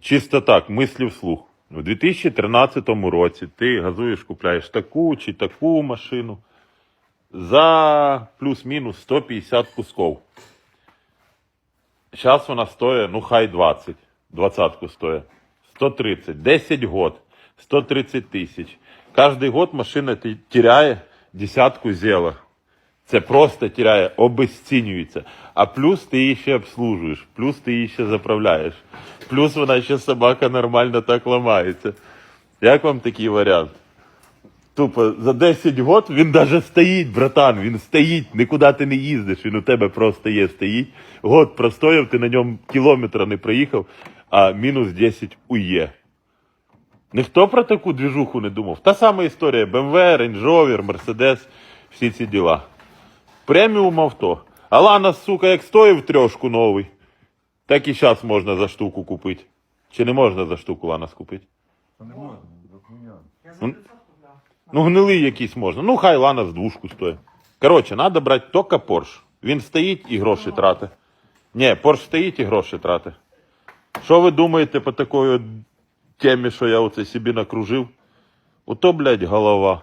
чисто так, мислі вслух. У 2013 році ти газуєш, купляєш таку чи таку машину за плюс-мінус 150 кусков. Зараз вона стоїть, ну хай 20. Двадцатку стоїть. 130. 10 год. 130 тисяч. Кожний год машина тіряє десятку зела. Це просто тіряє, обезцінюється. А плюс ти її ще обслужуєш, плюс ти її ще заправляєш. Плюс вона ще собака нормально так ламається. Як вам такий варіант? Тупо за 10 год він даже стоїть, братан, він стоїть, нікуди ти не їздиш, він у тебе просто є, стоїть. Год простояв, ти на ньому кілометра не проїхав, а мінус 10 ує. Ніхто про таку двіжуху не думав. Та сама історія: BMW, Range Rover, Mercedes, всі ці діла. Преміум авто. А Лана, сука, як стоїв трьошку новий, так і зараз можна за штуку купити. Чи не можна за штуку Лана скупити? Та не можна, за Ну, Ну, гнилий якийсь можна. Ну, хай Лана з двушку стоїть. Коротше, треба брати тільки Порш. Він стоїть і гроші тратить. Ні, Порш стоїть і гроші тратить. Що ви думаєте по такої темі, що я оце собі накружив? Ото, блядь, голова.